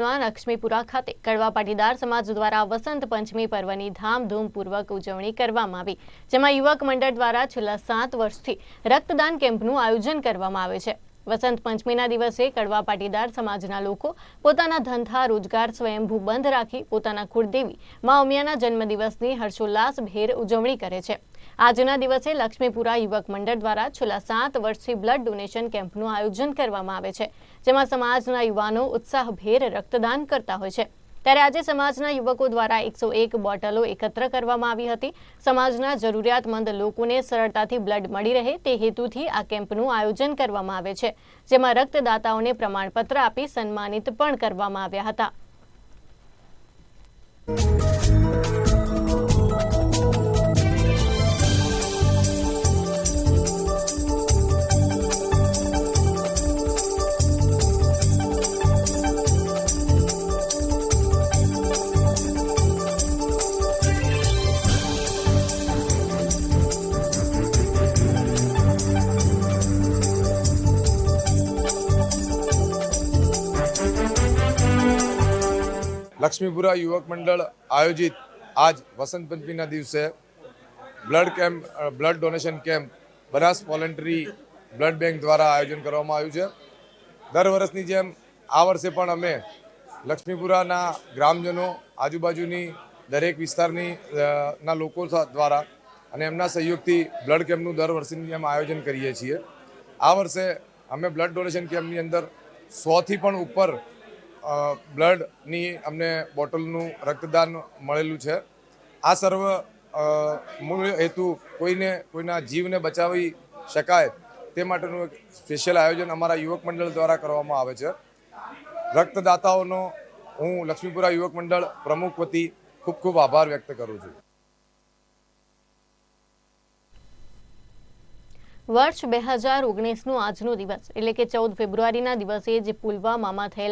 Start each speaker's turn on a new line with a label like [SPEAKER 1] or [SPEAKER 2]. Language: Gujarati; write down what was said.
[SPEAKER 1] લક્ષ્મીપુરા ખાતે કડવા પાટીદાર સમાજ દ્વારા વસંત પંચમી પર્વની ધામધૂમપૂર્વક ઉજવણી કરવામાં આવી, જેમાં યુવક મંડળ દ્વારા છેલ્લા સાત વર્ષથી રક્તદાન કેમ્પનું આયોજન કરવામાં આવે છે. વસંત પંચમીના દિવસે કડવા પાટીદાર સમાજના લોકો પોતાના ધંધા, રોજગાર, સ્વયંભૂ બંધ રાખી પોતાના કુળદેવી મા ઉમિયાના જન્મદિવસની હર્ષોલ્લાસભેર ઉજવણી કરે છે. આજના દિવસે લક્ષ્મીપુરા યુવક મંડળ દ્વારા છેલ્લા સાત વર્ષથી બ્લડ ડોનેશન કેમ્પનું આયોજન કરવામાં આવે છે, જેમાં સમાજના યુવાનો ઉત્સાહભેર રક્તદાન કરતા હોય છે. ત્યારે આજે સમાજના યુવકો દ્વારા એકસો એક બોટલો એકત્ર કરવામાં આવી હતી. સમાજના જરૂરિયાતમંદ લોકોને સરળતાથી બ્લડ મળી રહે તે હેતુથી આ કેમ્પનું આયોજન કરવામાં આવે છે, જેમાં રક્તદાતાઓને પ્રમાણપત્ર આપી સન્માનિત પણ કરવામાં આવ્યા હતા.
[SPEAKER 2] લક્ષ્મીપુરા યુવક મંડળ આયોજિત આજ વસંત પંચમીના દિવસે blood camp blood donation camp, Banas voluntary blood bank દ્વારા આયોજન કરવામાં આવ્યું છે. દર વર્ષની જેમ આ વર્ષે પણ અમે લક્ષ્મીપુરાના ગ્રામજનો, આજુબાજુની દરેક વિસ્તારની ના લોકો દ્વારા અને એમના સહયોગથી બ્લડ કેમ્પનું દર વર્ષની જેમ આયોજન કરીએ છીએ. આ વર્ષે અમે બ્લડ ડોનેશન કેમ્પની અંદર સોથી પણ ઉપર બ્લડની અમને બોટલનું, રક્તદાન મળેલું છે. આ સર્વ મૂળ હેતુ કોઈને, કોઈના જીવને બચાવી શકાય તે માટેનું એક સ્પેશિયલ આયોજન અમારા યુવક મંડળ દ્વારા કરવામાં આવે છે. રક્તદાતાઓનો હું લક્ષ્મીપુરા યુવક મંડળ પ્રમુખ વતી ખૂબ ખૂબ આભાર વ્યક્ત કરું છું.
[SPEAKER 1] વર્ષ બે હજાર ઓગણીસનો આજનો દિવસ, એટલે કે ચૌદ ફેબ્રુઆરીના દિવસે જે પુલવામામાં થયેલા